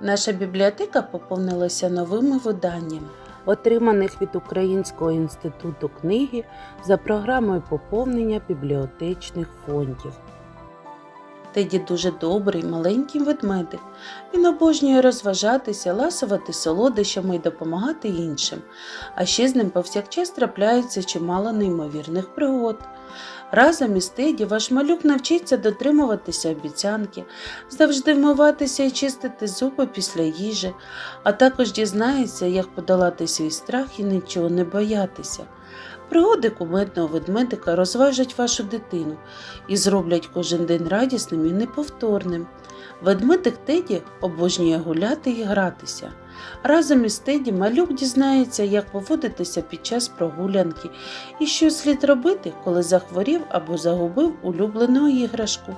Наша бібліотека поповнилася новими виданнями, отриманих від Українського інституту книги за програмою поповнення бібліотечних фондів. Теді дуже добрий, маленький ведмедик. Він обожнює розважатися, ласувати солодощами і допомагати іншим. А ще з ним повсякчас трапляється чимало неймовірних пригод. Разом із Теді ваш малюк навчиться дотримуватися обіцянки, завжди вмиватися і чистити зуби після їжі, а також дізнається, як подолати свій страх і нічого не боятися. Пригоди кумедного ведмедика розважать вашу дитину і зроблять кожен день радісним і неповторним. Ведмедик Теді обожнює гуляти і гратися. Разом із Теді малюк дізнається, як поводитися під час прогулянки і що слід робити, коли захворів або загубив улюблену іграшку.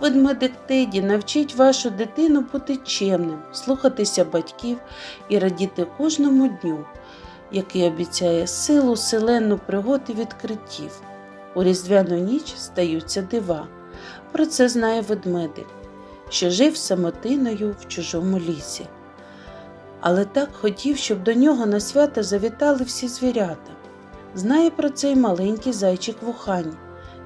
Ведмедик Теді навчить вашу дитину бути чемним, слухатися батьків і радіти кожному дню, який обіцяє силу, селену пригод і відкриттів. У різдвяну ніч стаються дива. Про це знає ведмедик, що жив самотиною в чужому лісі. Але так хотів, щоб до нього на свята завітали всі звірята. Знає про це й маленький зайчик Вухань,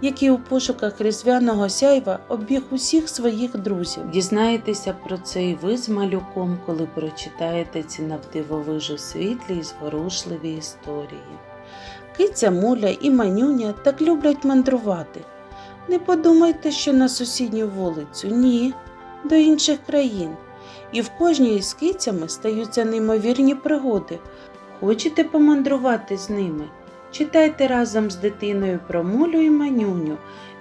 який у пошуках різдвяного сяйва обіг усіх своїх друзів. Дізнаєтеся про це і ви з малюком, коли прочитаєте ці навдивовижу світлі і зворушливі історії. Киця Муля і Манюня так люблять мандрувати. Не подумайте, що на сусідню вулицю, ні, до інших країн. І в кожній із кицями стаються неймовірні пригоди. Хочете помандрувати з ними? Читайте разом з дитиною про Мулю і Манюню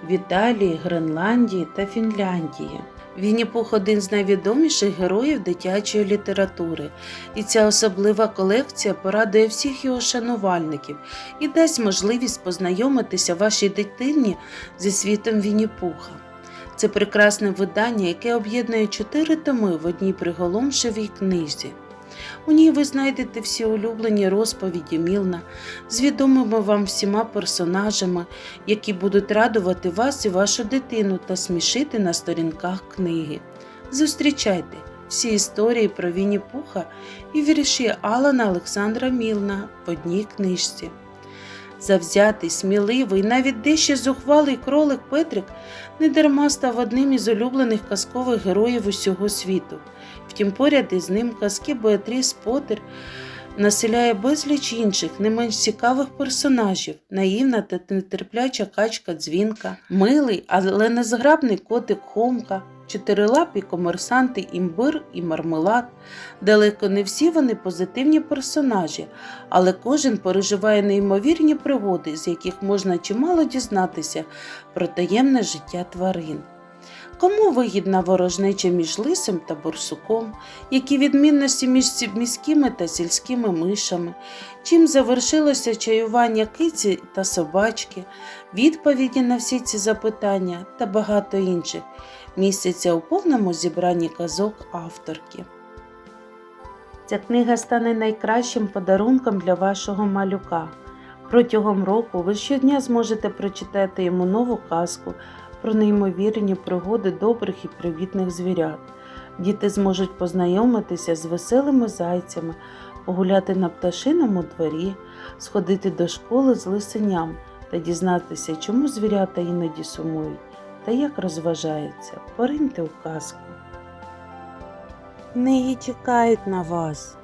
в Італії, Гренландії та Фінляндії. Вінні Пух один з найвідоміших героїв дитячої літератури, і ця особлива колекція порадує всіх його шанувальників і дасть можливість познайомитися вашій дитині зі світом Вінні Пуха. Це прекрасне видання, яке об'єднує чотири томи в одній приголомшивій книзі. У ній ви знайдете всі улюблені розповіді Мілна з відомими вам всіма персонажами, які будуть радувати вас і вашу дитину та смішити на сторінках книги. Зустрічайте всі історії про Вінні Пуха і вірші Алана Олександра Мілна в одній книжці. Завзятий, сміливий, навіть дещо зухвалий кролик Петрик недарма став одним із улюблених казкових героїв усього світу. Втім, поряд із ним казки Беатріс Поттер населяє безліч інших, не менш цікавих персонажів, наївна та нетерпляча качка дзвінка, милий, але незграбний котик Хомка, чотирилапі комерсанти імбир і мармелад. Далеко не всі вони позитивні персонажі, але кожен переживає неймовірні пригоди, з яких можна чимало дізнатися про таємне життя тварин. Кому вигідна ворожнеча між лисим та борсуком, які відмінності між міськими та сільськими мишами, чим завершилося чаювання киці та собачки, відповіді на всі ці запитання та багато інших містяться у повному зібранні казок авторки. Ця книга стане найкращим подарунком для вашого малюка. Протягом року ви щодня зможете прочитати йому нову казку про неймовірні пригоди добрих і привітних звірят. Діти зможуть познайомитися з веселими зайцями, погуляти на пташиному дворі, сходити до школи з лисеням та дізнатися, чому звірята іноді сумують та як розважаються. Пориньте у казку. Книги чекають на вас.